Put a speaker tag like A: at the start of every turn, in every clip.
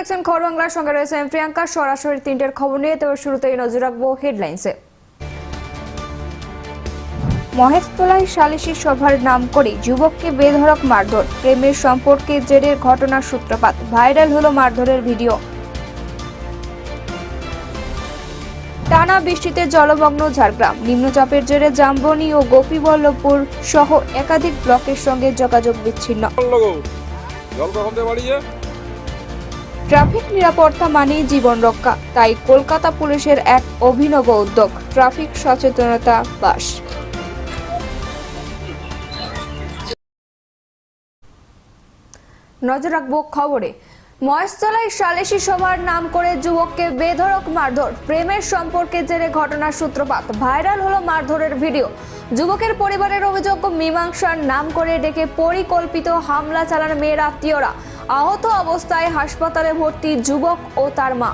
A: দেখছেন খবর বাংলার সঙ্গে রয়েছে প্রিয়াঙ্কা। সরাসরি তিনটের খবর নিয়ে তবে শুরুতেই নজর রাখব হেডলাইন্সে। মহেশতলায় সালিশি সভার নাম করে যুবককে বেধড়ক মারধর। প্রেমের সম্পর্কে জেরের ঘটনার সূত্রপাত। ভাইরাল হলো মারধরের ভিডিও। টানা বৃষ্টিতে জলমগ্ন ঝাড়গ্রাম। নিম্নচাপের জেরে জাম্বনি ও গোপীবল্লভপুর সহ একাধিক ব্লকের সঙ্গে যোগাযোগ বিচ্ছিন্ন। ট্রাফিক নিরাপত্তা মানেই জীবন রক্ষা, তাই কলকাতা পুলিশের এক অভিনব উদ্যোগ, ট্রাফিক সচেতনতা বাস। নজর রাখব খবরে। মহেশতলায় সালেসি সভার নাম করে যুবককে বেধড়ক মারধর, প্রেমের সম্পর্কে জেরে ঘটনার সূত্রপাত, ভাইরাল হলো মারধরের ভিডিও। যুবকের পরিবারের অভিযোগ, মীমাংসার নাম করে ডেকে পরিকল্পিত হামলা চালান মেয়ের আত্মীয়রা। আহত অবস্থায় হাসপাতালে ভর্তি যুবক ও তার মা।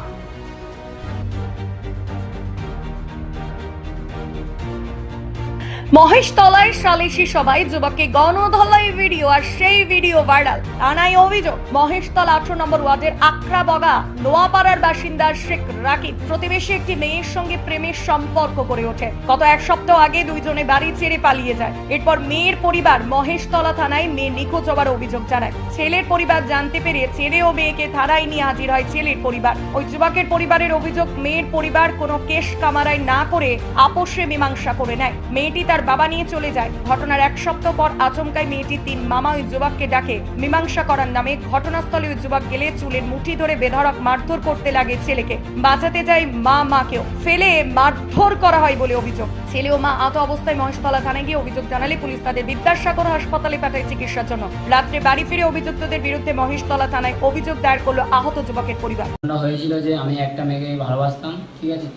B: মহেশতলায় সালিশি সবাই যুবককে গণধলাই ভিডিও আর সেই ভিডিও ভাইরাল। থানায় অভিযোগ, মহেশতলা আঠারো নম্বর ওয়ার্ডের আকরা বগা নোয়াপাড়ার বাসিন্দা শেখ রাকিব প্রতিবেশী একটি মেয়ের সঙ্গে প্রেমের সম্পর্ক করে ওঠে। গত এক সপ্তাহ আগে দুইজনে বাড়ি ছেড়ে পালিয়ে যায়। এরপর মেয়ের পরিবার মহেশতলা থানায় মেয়ে নিখোঁজ হওয়ার অভিযোগ জানায়। ছেলের পরিবার জানতে পেরে ছেলে ও মেয়েকে থানায় নিয়ে হাজির হয় ছেলের পরিবার। ওই যুবকের পরিবারের অভিযোগ, মেয়ের পরিবার কোনো কেশ কামারায় না করে আপোষে মীমাংসা করে নেয়। মেয়েটি তার বাবা নিয়ে চলে যায়। ঘটনার এক সপ্তাহ পর আচমকায় মেয়েটির তিন মামা ওই যুবককে ডাকে। মীমাংসা করার নামে ঘটনাস্থলে ওই যুবক গেলে চুলের মুঠি ধরে বেধড়ক মারধর করতে লাগে ছেলেকে। বাঁচাতে যায় মা মাকেও। ফেলে মারধর করা হয় বলে অভিযোগ। ছেলে ও মা আহত অবস্থায় মহেশতলা থানায় গিয়ে অভিযোগ জানালে পুলিশ তাদের বিদ্যাসাগর হাসপাতালে পাঠায় চিকিৎসার জন্য। রাত্রে বাড়ি ফিরে অভিযুক্তদের বিরুদ্ধে মহেশতলা থানায় অভিযোগ দায়ের করল আহত যুবকের পরিবার।
C: হয়েছিল যে আমি একটা মেয়েকে ভালোবাসতাম, ঠিক আছে?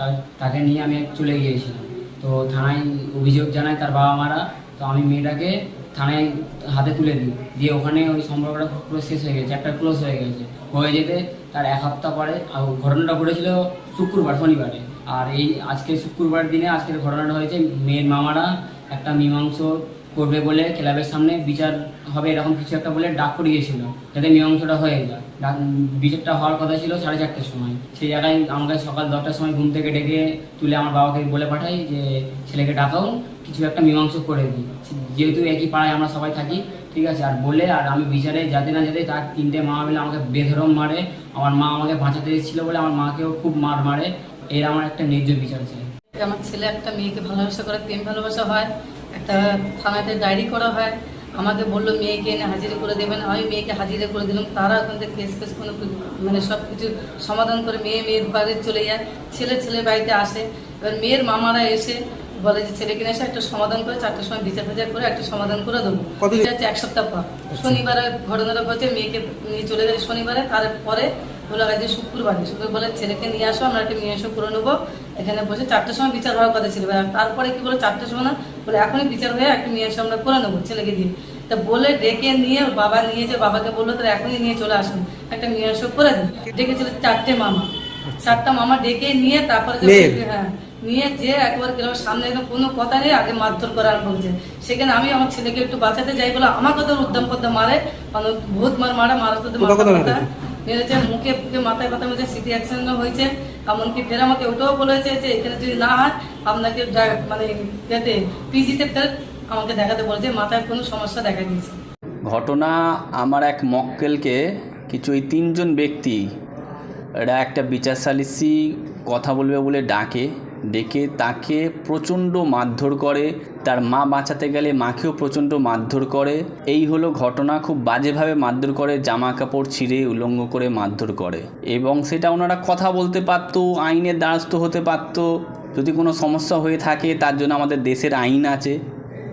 C: তাকে নিয়ে আমি চলে গিয়েছিলাম। তো থানায় অভিযোগ জানায় তার বাবা মারা, তো আমি মেয়েটাকে থানায় হাতে তুলে দিই। দিয়ে ওখানে ওই সম্পর্কটা পুরো শেষ হয়ে গেছে একটা ক্লোজ হয়ে গেছে। হয়ে যেতে তার এক হপ্তাহ পরে, আর ঘটনাটা ঘটেছিল শুক্রবার, শনিবারে। আর এই আজকে শুক্রবার দিনে আজকের ঘটনাটা হয়েছে, মেয়ের মামারা একটা মীমাংস করবে বলে ক্লাবের সামনে বিচার হবে এরকম কিছু একটা বলে ডাক করিয়েছিল। যাতে মীমাংসটা হয়ে যায়। ডাক- বিচারটা হওয়ার কথা ছিল সাড়ে চারটের সময়। সেই জায়গায় আমাকে সকাল দশটার সময় ঘুম থেকে ডেকে তুলে আমার বাবাকে বলে পাঠাই যে, ছেলেকে ডাকাও, কিছু একটা মীমাংস করে দিই। যেহেতু একই পাড়ায় আমরা সবাই থাকি, ঠিক আছে? আর বলে, আর আমি বিচারে যাতে না যেতে তার তিনটে মা মিলে আমাকে বেধরম মারে। আমার মা আমাকে বাঁচাতে এসেছিল বলে আমার মাকেও খুব মার মারে। এর আমার একটা ন্যায্য বিচার চাই।
D: আমার ছেলে একটা মেয়েকে ভালোবাসা করে প্রেম ভালোবাসা হয় একটা থানাতে ডায়েরি করা হয়। আমাকে বলল মেয়েকে এনে হাজিরা করে দেবেন। আমি মেয়েকে হাজিরে করে দিলাম। তারা ওখান থেকে কেস ফেস কোনো মানে সব কিছু সমাধান করে মেয়ে মেয়ের বাড়ি চলে যায়। ছেলে ছেলে বাড়িতে আসে। এবার মেয়ের মামারা এসে বলে যে ছেলেকে নিয়ে এসে একটা সমাধান করে চারটার সময় বিচার ফাজার করে একটা সমাধান করে দেবো। হচ্ছে এক সপ্তাহ পর। শনিবারে ঘটনাটা হচ্ছে মেয়েকে নিয়ে চলে গেছে শনিবারে। তারপরে বলে যে শুক্রবারে। শুক্রবার বলে ছেলেকে নিয়ে আসো আমরা একটা নিয়ে এসে করে নেব। এখানে বসে চারটার সময় বিচার হওয়ার কথা ছিল। তারপরে কি বলে চারটার সময় না? বলে এখনই বিচার হয়ে একটা নিয়ে এসে আমরা করে নেব ছেলেকে দিয়ে। তা বলে ডেকে নিয়ে বাবা নিয়ে যে বাবাকে বলল তাহলে এখনই নিয়ে চলে আসুন। একটা নিয়ে এসে করে দিন। ডেকেছিল চারটে মামা। চারটা মামা ডেকে নিয়ে তারপরে যে হ্যাঁ নিয়ে যে একবার কীরকম সামনে একদম কোনো কথা নেই আগে মারধর করার বলছে। সেখানে আমি আমার ছেলেকে একটু বাঁচাতে যাই বলে আমাকে তো উদ্যম করতে মারে। মানে ভূত মার মারা মারা তো মেরেছে মুখে ফুকে মাথায় ব্যথা মেরেছে সিটি অ্যাক্সিডেন্ট হয়েছে। এমনকি ফের আমাকে ওটাও বলেছে যে এখানে যদি না হয়, আপনাকে মানে যাতে পিজিতে ফের আমাকে দেখাতে বলেছে, মাথায় কোনো সমস্যা দেখা দিয়েছে।
E: ঘটনা আমার এক মক্কেলকে কিছু ওই তিনজন ব্যক্তি, এরা একটা বিচার সালিসি কথা বলবে বলে ডাকে। ডেকে তাকে প্রচণ্ড মারধর করে, তার মা বাঁচাতে গেলে মাকেও প্রচণ্ড মারধর করে। এই হলো ঘটনা, খুব বাজেভাবে মারধর করে জামা কাপড় ছিঁড়ে উলঙ্গ করে মারধর করে। এবং সেটা ওনারা কথা বলতে পারতো, আইনের দ্বারস্থ হতে পারতো। যদি কোনো সমস্যা হয়ে থাকে, তার জন্য আমাদের দেশের আইন আছে।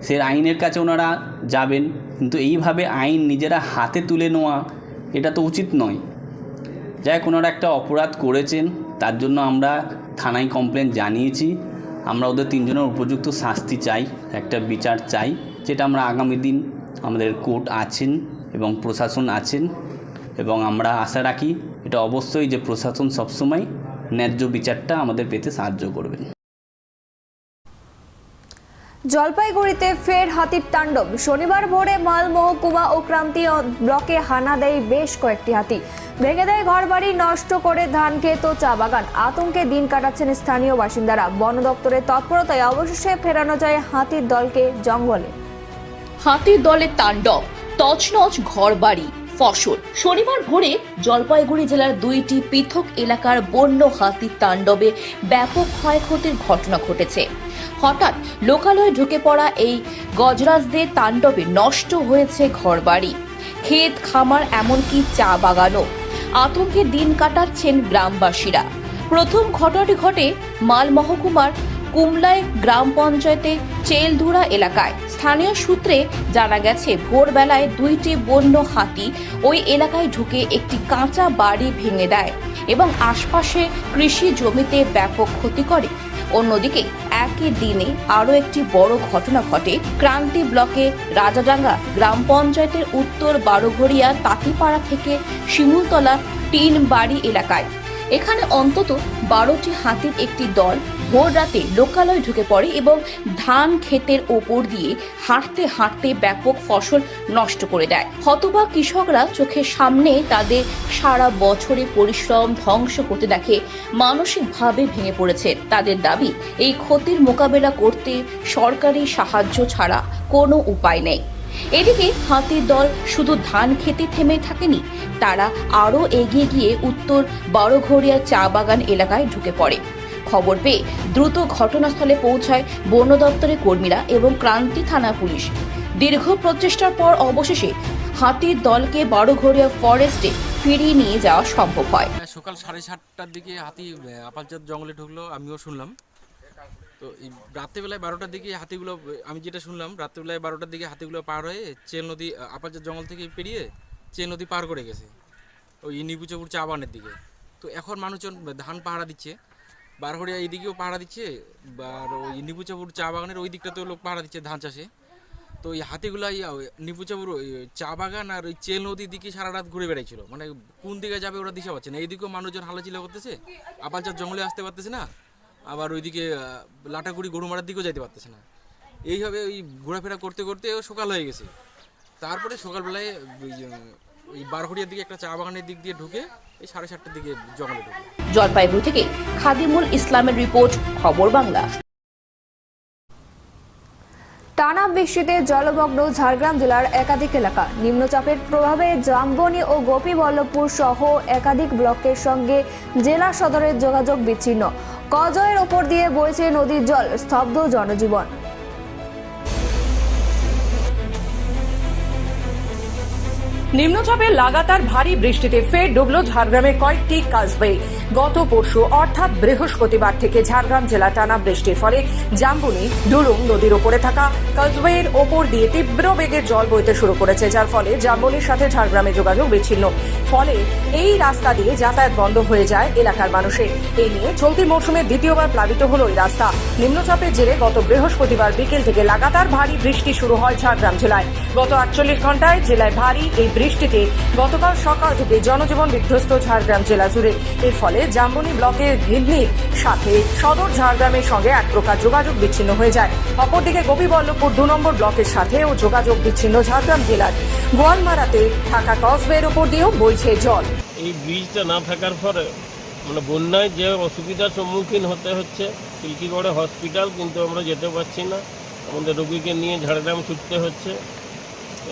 E: সে আইনের কাছে ওনারা যাবেন। কিন্তু এইভাবে আইন নিজেরা হাতে তুলে নেওয়া, এটা তো উচিত নয়। যাই ওনারা একটা অপরাধ করেছেন। তার জন্য আমরা থানায় কমপ্লেন জানিয়েছি। আমরা ওদের তিনজনের উপযুক্ত শাস্তি চাই, একটা বিচার চাই, যেটা আমরা আগামী দিন আমাদের কোর্ট আছেন এবং প্রশাসন আছেন। এবং আমরা আশা রাখি এটা অবশ্যই যে প্রশাসন সবসময় ন্যায্য বিচারটা আমাদের পেতে সাহায্য করবেন
A: জলপাইগুড়িতে ফের হাতির তাণ্ডব। শনিবার ভোরে মাল, মহকুমা ও ক্রান্তি ব্লকে হানা দেয় বেশ কয়েকটি হাতি। ভেঙে দেয় ঘরবাড়ি, নষ্ট করে ধান ক্ষেত ও চা বাগান। আতঙ্কে দিন কাটাচ্ছেন স্থানীয় বাসিন্দারা। বন দপ্তরের তৎপরতায় অবশেষে ফেরানো যায় হাতির দলকে জঙ্গলে।
F: হাতির দলের তাণ্ডব, তছনছ ঘরবাড়ি, ফসল। শনিবার ভোরে জলপাইগুড়ি জেলার দুইটি পৃথক এলাকার বন্য হাতির তাণ্ডবে ব্যাপক ক্ষয়ক্ষতির ঘটনা ঘটেছে। হঠাৎ লোকালয়ে ঢুকে পড়া এই গজরাজদের তাণ্ডবে নষ্ট হয়েছে ঘরবাড়ি, ক্ষেত, খামার, এমনকি চা বাগানও। আতঙ্কে দিন কাটাচ্ছেন গ্রামবাসীরা। প্রথম ঘটনাটি ঘটে মাল মহকুমার কুমলায় গ্রাম পঞ্চায়েতে চেলধুরা এলাকায়। স্থানীয় সূত্রে জানা গেছে, ভোরবেলায় দুইটি বন্য হাতি ওই এলাকায় ঢুকে একটি কাঁচা বাড়ি ভেঙে দেয় এবং আশপাশে কৃষি জমিতে ব্যাপক ক্ষতি করে। অন্যদিকে একই দিনে আরও একটি বড় ঘটনা ঘটে ক্রান্তি ব্লকে রাজাডাঙ্গা গ্রাম পঞ্চায়েতের উত্তর বারোঘড়িয়া তাঁতিপাড়া থেকে শিমুলতলা টিন বাড়ি এলাকায়। এখানে অন্তত বারোটি হাতির একটি দল ভোর রাতে লোকালয়ে ঢুকে পড়ে এবং ধান ক্ষেতের ওপর দিয়ে হাঁটতে হাঁটতে ব্যাপক ফসল নষ্ট করে দেয়। হতবাক কৃষকরা চোখের সামনে তাদের সারা বছরে পরিশ্রম ধ্বংস করতে দেখে মানসিকভাবে ভেঙে পড়েছে। তাদের দাবি, এই ক্ষতির মোকাবেলা করতে সরকারি সাহায্য ছাড়া কোনো উপায় নেই। এদিকে হাতির দল শুধু ধান খেতে থেমে থাকেনি, তারা আরও এগিয়ে গিয়ে উত্তর বারোঘড়িয়া চা বাগান এলাকায় ঢুকে পড়ে। খবর পেয়ে দ্রুত ঘটনাস্থলে পৌঁছায় বন দপ্তরের কর্মীরা এবং ক্রান্তি থানা পুলিশ। দীর্ঘ প্রচেষ্টার পর অবশেষে হাতির দলকে বারোঘড়িয়া ফরেস্টে ফিরিয়ে নিয়ে যাওয়া সম্ভব হয়।
G: হ্যাঁ, সকাল সাড়ে সাতটার দিকে হাতি আপালচাঁদ জঙ্গলে ঢুকলো আমিও শুনলাম। তো এই রাত্রেবেলায় বারোটার দিকে হাতিগুলো আমি যেটা শুনলাম রাত্রেবেলায় বারোটার দিকে হাতিগুলো পার হয়ে চেন নদী আপালচাঁদ জঙ্গল থেকে পেরিয়ে চেন নদী পার করে গেছে ওই নিবুচপুর চা দিকে। তো এখন মানুষজন ধান পাহারা দিচ্ছে বারহড়িয়া এই দিকেও পাহারা দিচ্ছে, আর ওই নিপুচাপুর চা বাগানের ওই দিকটাতেও লোক পাহারা দিচ্ছে ধান চাষে। তো এই হাতিগুলা নিপুচাপুর ওই চা বাগান আর ওই চেল নদীর দিকে সারা রাত ঘুরে বেড়াইছিল। মানে কোন দিকে যাবে ওরা দিশা পাচ্ছে না। এইদিকেও মানুষজন হালাচিলা করতেছে, আপালচার জঙ্গলে আসতে পারতেছে না, আবার ওইদিকে লাটাগুড়ি গরুমারার দিকেও যাইতে পারতেছে না। এইভাবে ওই ঘোরাফেরা করতে করতে সকাল হয়ে গেছে। তারপরে সকালবেলায় ওই বারহড়িয়ার দিকে একটা চা বাগানের দিক দিয়ে ঢুকে এই সাড়ে সাতটার দিকে জঙ্গলে ঢুকে।
F: জলপাইগুড়ি থেকে খাদিমুল ইসলামের রিপোর্ট খবর বাংলা।
A: টানা বৃষ্টিতে জলমগ্ন ঝাড়গ্রাম জেলার একাধিক এলাকা। নিম্নচাপের প্রভাবে জামবনি ও গোপীবল্লভপুর সহ একাধিক ব্লকের সঙ্গে জেলা সদরের যোগাযোগ বিচ্ছিন্ন। কজয়ের ওপর দিয়ে বইছে নদীর জল স্তব্ধ জনজীবন।
H: নিম্নচাপের লাগাতার ভারী বৃষ্টিতে ফের ডুবলো ঝাড়গ্রামের কয়েকটি কাজওয়ে গত পরশু, অর্থাৎ বৃহস্পতিবার থেকে ঝাড়গ্রাম জেলা টানা বৃষ্টির ফলে জাম্বুনি ডুলুং নদীর ওপরে থাকা কাজওয়ের ওপর দিয়ে তীব্র বেগে জল বইতে শুরু করেছে, যার ফলে জাম্বুনির সাথে ঝাড়গ্রামে যোগাযোগ বিচ্ছিন্ন। ফলে এই রাস্তা দিয়ে যাতায়াত বন্ধ হয়ে যায় এলাকার মানুষের। এই নিয়ে চলতি মৌসুমে দ্বিতীয়বার প্লাবিত হলো এই রাস্তা। নিম্নচাপের জেরে গত বৃহস্পতিবার বিকেল থেকে লাগাতার ভারী বৃষ্টি শুরু হয় ঝাড়গ্রাম জেলায়। গত আটচল্লিশ ঘন্টায় জেলায় ভারী এই বৃষ্টিতে গতকাল সকাল থেকে জনজীবন বিধ্বস্ত ঝাড়গ্রাম জেলা জুড়ে। এর ফলে জাম্বনি ব্লকের ভিন্নির সাথে সদর ঝাড়গ্রামের সঙ্গে এক প্রকার যোগাযোগ বিচ্ছিন্ন হয়ে যায়। অপরদিকে গোপীবল্লভপুর দু নম্বর ব্লকের সাথেও যোগাযোগ বিচ্ছিন্ন ঝাড়গ্রাম জেলার। গোয়ালমারাতে থাকা কসবের ওপর দিয়েও বইছে জল।
I: এই ব্রিজটা না থাকার পরে মানে বন্যায় যে অসুবিধার সম্মুখীন হতে হচ্ছে শিল্কিগড়ে হসপিটাল কিন্তু আমরা যেতে পারছি না। আমাদের রোগীকে নিয়ে ঝাড়গ্রাম ছুটতে হচ্ছে।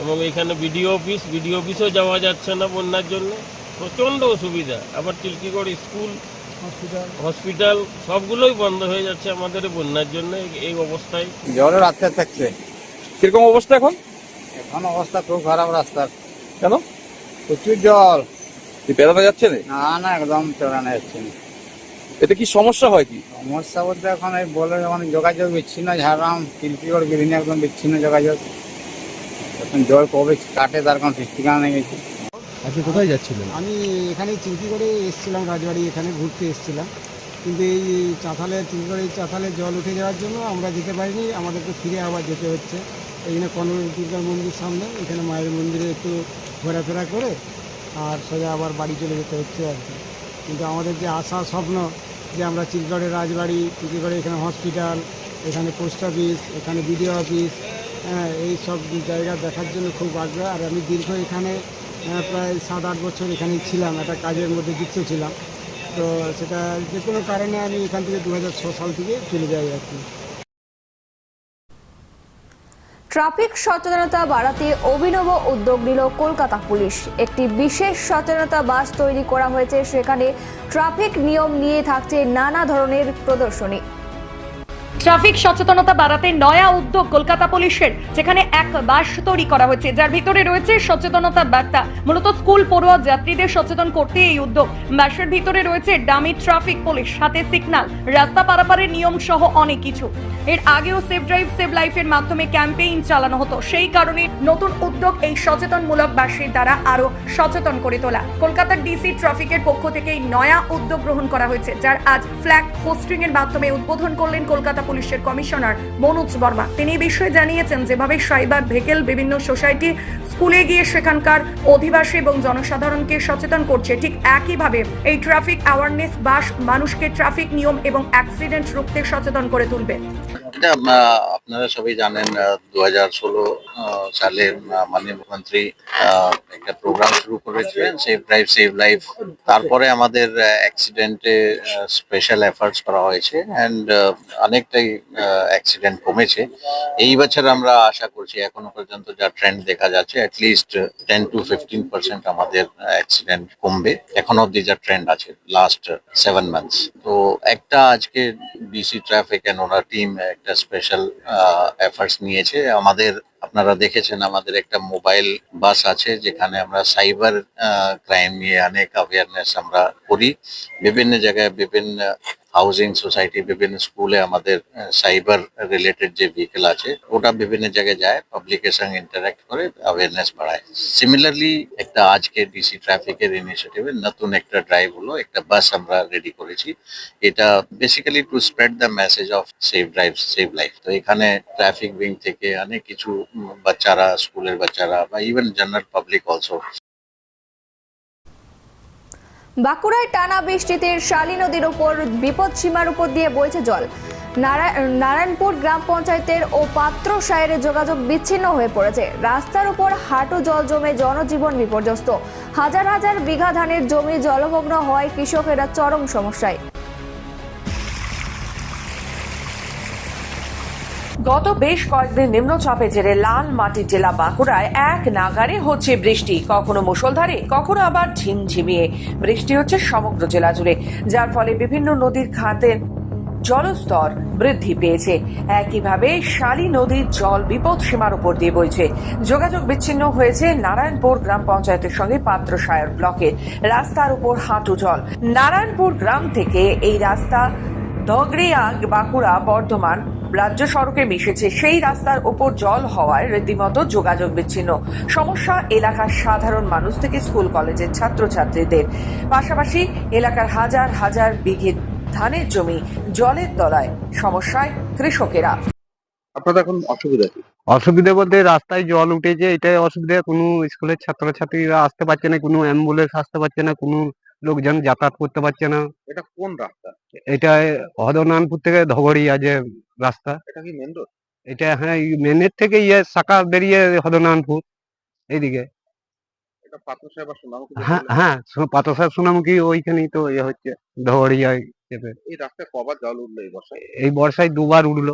I: এবং এখানে বিডিও অফিস বিডিও অফিসও যাওয়া যাচ্ছে না বন্যার জন্য। প্রচণ্ড অসুবিধা। আবার তিলকিগড় স্কুল হসপিটাল। হসপিটাল সবগুলোই বন্ধ হয়ে যাচ্ছে আমাদের বন্যার জন্য এই- অবস্থায়।
J: জলের রাস্তা থাকছে।
G: কীরকম অবস্থা এখন?
J: এখন অবস্থা খুব খারাপ রাস্তার।
G: কেন?
J: প্রচুর জল।
G: বেড়ানো যাচ্ছে না
J: না না একদম চড়ানো যাচ্ছে না।
G: এটা কি সমস্যা হয় কি?
J: সমস্যা বলতে এখন এই বলে যখন যোগাযোগ বিচ্ছিন্ন ঝাড়গ্রাম তিলকিগড় গিরিনি একদম বিচ্ছিন্ন যোগাযোগ। জল কবে কাটে তার কোনো ঠিক ঠিকানা নেই। গেছে
K: আজকে কোথায় যাচ্ছিলেন? আমি এখানে চিন্তি করে এসেছিলাম রাজবাড়ি এখানে ঘুরতে এসেছিলাম। কিন্তু এই চাতালে চিন্তিগড়ে চাতালে জল উঠে যাওয়ার জন্য আমরা যেতে পারিনি আমাদেরকে ফিরে আবার যেতে হচ্ছে। এখানে দুর্গার মন্দির সামনে এখানে মায়ের মন্দিরে একটু ঘোরাফেরা করে আর সোজা আবার বাড়ি চলে যেতে হচ্ছে আর কি। কিন্তু আমাদের যে আশা স্বপ্ন যে আমরা চিলগড়ের রাজবাড়ি চিলগড়ে এখানে হসপিটাল
L: এখানে পোস্ট অফিস এখানে বিডিও অফিস এই সব জায়গা দেখার জন্য খুব আগ্রহ। আর আমি দীর্ঘ এখানে প্রায় সাত আট বছর এখানেই ছিলাম, একটা কাজের মধ্যে যুক্ত ছিলাম। তো সেটা যে কোনো কারণে আমি এখান থেকে দু সাল থেকে চলে যাই আর কি।
A: ট্রাফিক সচেতনতা বাড়াতে অভিনব উদ্যোগ নিল কলকাতা পুলিশ। একটি বিশেষ সচেতনতা বাস তৈরি করা হয়েছে, সেখানে ট্রাফিক নিয়ম নিয়ে থাকছে নানা ধরনের প্রদর্শনী।
B: ট্রাফিক সচেতনতা বাড়াতে নয়া উদ্যোগ কলকাতা পুলিশের, যেখানে এক বাস তৈরি করা হয়েছে। যার ভিতরে রয়েছে সচেতনতা বার্তা। মূলত স্কুল পড়ুয়া যাত্রীদের সচেতন করতে এই উদ্যোগ। বাসের ভিতরে রয়েছে ডামি ট্রাফিক পুলিশ, সাথে সিগন্যাল রাস্তা পারাপারের নিয়ম সহ অনেক কিছু। এর আগেও সেভ ড্রাইভ সেভ লাইফের মাধ্যমে ক্যাম্পেইন চালানো হতো। সেই কারণে নতুন উদ্যোগ এই সচেতনমূলক বাসের দ্বারা আরও সচেতন করে তোলা। কলকাতার ডিসি ট্রাফিকের পক্ষ থেকে এই নয়া উদ্যোগ গ্রহণ করা হয়েছে, যার আজ ফ্ল্যাগ হোস্টিং এর মাধ্যমে উদ্বোধন করলেন কলকাতা পুলিশের কমিশনার মনোজ বর্মা। তিনি বিষয়ে জানিয়েছেন, যেভাবে সাইবার ভেকেল বিভিন্ন সোসাইটি স্কুলে গিয়ে সেখানকার অধিবাসী এবং জনসাধারণকে সচেতন করছে, ঠিক একইভাবে এই ট্রাফিক অ্যাওয়ারনেস বাস মানুষকে ট্রাফিক নিয়ম এবং অ্যাক্সিডেন্ট রুখতে সচেতন করে তুলবে।
M: আপনারা সবাই জানেন দু হাজার ষোলো সালে মাননীয় মুখ্যমন্ত্রী একটা প্রোগ্রাম শুরু করেছিলেন সেভ ড্রাইভ সেভ লাইফ তারপরে আমাদের অ্যাক্সিডেন্টে স্পেশাল এফার্টস করা হয়েছে অ্যান্ড অনেকটাই অ্যাক্সিডেন্ট কমেছে। এই বছর আমরা আশা করছি, এখনও পর্যন্ত যা ট্রেন্ড দেখা যাচ্ছে at least ten to fifteen percent আমাদের অ্যাক্সিডেন্ট কমবে। এখন অব্দি যা ট্রেন্ড আছে লাস্ট সেভেন মান্থস তো একটা আজকে ডিসি ট্রাফিক অ্যান্ড ওনার টিম একটা স্পেশাল এফার্টস নিয়েছে। আমাদের, আপনারা দেখেছেন আমাদের একটা মোবাইল বাস আছে, যেখানে আমরা সাইবার ক্রাইম নিয়ে অনেক অ্যাওয়ারনেস আমরা করি। বিভিন্ন জায়গায় বিভিন্ন হাউজিং সোসাইটি বিভিন্ন স্কুলে আমাদের সাইবার রিলেটেড যে ভেহিকেল আছে, ওটা বিভিন্ন জায়গায় যায় পাবলিকের সঙ্গে ইন্টারাক্ট করে অ্যাওয়ারনেস বাড়ায়। সিমিলারলি একটা আজকে ডিসি ট্রাফিকের ইনিশিয়েটিভে নতুন একটা ড্রাইভ হলো, একটা বাস আমরা রেডি করেছি। এটা basically to spread the message of save drive save life তো এখানে ট্রাফিক উইং থেকে অনেক কিছু বাচ্চারা স্কুলের বাচ্চারা বা ইভেন জেনারেল পাবলিক অলসো
A: বাঁকুড়ায় টানা বৃষ্টিতে শালী নদীর উপর বিপদ সীমার উপর দিয়ে বইছে জল। নারা- নারায়ণপুর গ্রাম পঞ্চায়েতের ও পাত্র সায়ের যোগাযোগ বিচ্ছিন্ন হয়ে পড়েছে। রাস্তার উপর হাঁটু জল জমে জনজীবন বিপর্যস্ত। হাজার হাজার বিঘা ধানের জমি জলমগ্ন হয় কৃষকেরা চরম সমস্যায়।
H: গত বেশ কয়েকদিন নিম্নচাপে জেরে লাল মাটির জেলা বাঁকুড়ায় এক নাগারে হচ্ছে বৃষ্টি। কখনো মুষলধারে, কখনো আবার ঝিমঝিমিয়ে। বৃষ্টি হচ্ছে সমগ্র জেলা জুড়ে, যার ফলে বিভিন্ন নদীর খাতের জলস্তর বৃদ্ধি পেয়েছে। একইভাবে শালী নদীর জল বিপদ সীমার উপর দিয়ে বইছে। যোগাযোগ বিচ্ছিন্ন হয়েছে নারায়ণপুর গ্রাম পঞ্চায়েতের সঙ্গে পাত্রসায়র ব্লকের রাস্তার উপর হাঁটু জল। নারায়ণপুর গ্রাম থেকে এই রাস্তা ধগড়িয়াগ বাঁকুড়া বর্ধমান রাজ্য সড়কে মিশেছে সেই রাস্তার ওপর জল হওয়ায় রীতিমতো যোগাযোগ বিচ্ছিন্ন। সমস্যা এলাকার সাধারণ মানুষ থেকে স্কুল কলেজের ছাত্রছাত্রীদের। পাশাপাশি এলাকার হাজার হাজার বিঘে ধানের জমি জলের তলায় সমস্যায় কৃষকেরা।
N: আপনাদের এখন অসুবিধা কি?
L: অসুবিধা বলতে রাস্তায় জল উঠেছে এটাই অসুবিধা। কোনো স্কুলের ছাত্রছাত্রীরা আসতে পারছে না কোনো অ্যাম্বুলেন্স আসতে পারছে না কোনো লোকজন যাতায়াত করতে পারছে না।
N: এটা কোন রাস্তা?
L: এটা হদনানপুর থেকে ধগড়িয়া যে রাস্তা।
N: এটা কি মেন রোড?
L: এটা হ্যাঁ মেনের থেকে ইয়ে শাখা বেরিয়ে হদনানপুর এইদিকে।
N: এটা পাত্র সাহেব আর সোনামুখী
L: হ্যাঁ হ্যাঁ সোনামুখী ওইখানেই তো ইয়ে হচ্ছে চেপে
N: এই রাস্তায় কবার জল উঠল এই বর্ষায়?
L: এই বর্ষায় দুবার উঠল।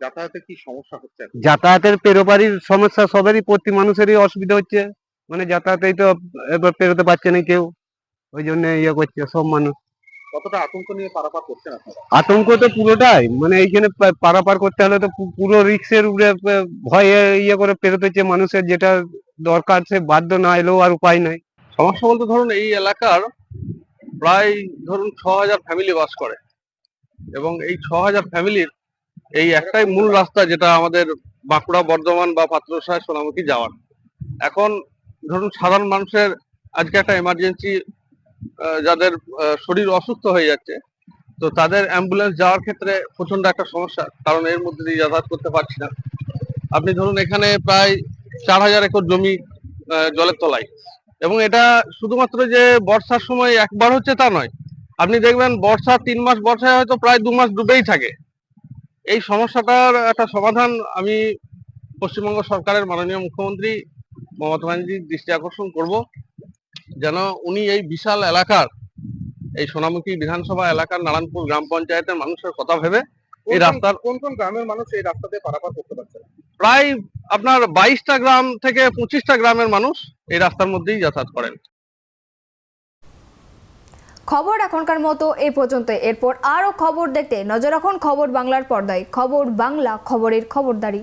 N: যাতায়াতে কি সমস্যা হচ্ছে?
L: যাতায়াতের পেরোপারির সমস্যা সবারই প্রতি মানুষেরই অসুবিধা হচ্ছে। মানে যাতায়াতেই তো এবার পেরোতে পারছে না কেউ। ওই জন্য ইয়ে করছে সব মানুষ।
N: কতটা আতঙ্ক নিয়ে পারাপার করছেন আপনারা?
L: আতঙ্ক তো পুরোটাই। মানে এইখানে পারাপার করতে হলে তো পুরো রিক্সের উপরে ভয়ে ইয়ে করে পেরোতে হচ্ছে। মানুষের যেটা দরকার সে বাধ্য না এলেও আর উপায় নাই।
N: সমস্যা বলতে ধরুন এই এলাকার প্রায় ধরুন ছ হাজার ফ্যামিলি বাস করে। এবং এই ছ হাজার ফ্যামিলির এই একটাই মূল রাস্তা যেটা আমাদের বাঁকুড়া বর্ধমান বা পাত্রসায় সোনামুখী যাওয়ার। এখন ধরুন সাধারণ মানুষের আজকে একটা এমার্জেন্সি যাদের শরীর অসুস্থ হয়ে যাচ্ছে, তো তাদের অ্যাম্বুলেন্স যাওয়ার ক্ষেত্রে প্রচণ্ড একটা সমস্যা, কারণ এর মধ্যে দিয়ে যাতায়াত করতে পারছি না। আপনি ধরুন এখানে প্রায় চার হাজার একর জমি জলের তলায়। এবং এটা শুধুমাত্র যে বর্ষার সময় একবার হচ্ছে তা নয়, আপনি দেখবেন বর্ষা তিন মাস, বর্ষায় হয়তো প্রায় দু মাস ডুবেই থাকে। এই সমস্যাটার একটা সমাধান আমি পশ্চিমবঙ্গ সরকারের মাননীয় মুখ্যমন্ত্রী মমতা ব্যানার্জির দৃষ্টি আকর্ষণ করব। যেন উনি এই বিশাল এলাকার এই সোনামুখী বিধানসভা এলাকার নারায়ণপুর গ্রাম পঞ্চায়েতের মানুষের কথা ভেবে এই রাস্তার
O: কোন কোন গ্রামের মানুষ এই রাস্তা দিয়ে পারাপার করতে পারছে
N: প্রায় আপনার বাইশটা গ্রাম থেকে পঁচিশটা গ্রামের মানুষ এই রাস্তার মধ্যেই যাতায়াত করেন।
A: খবর এখনকার মতো এই পর্যন্ত। এরপর আরও খবর দেখতে নজর রাখুন খবর বাংলার পর্দায়। খবর বাংলা খবরের খবরদারি।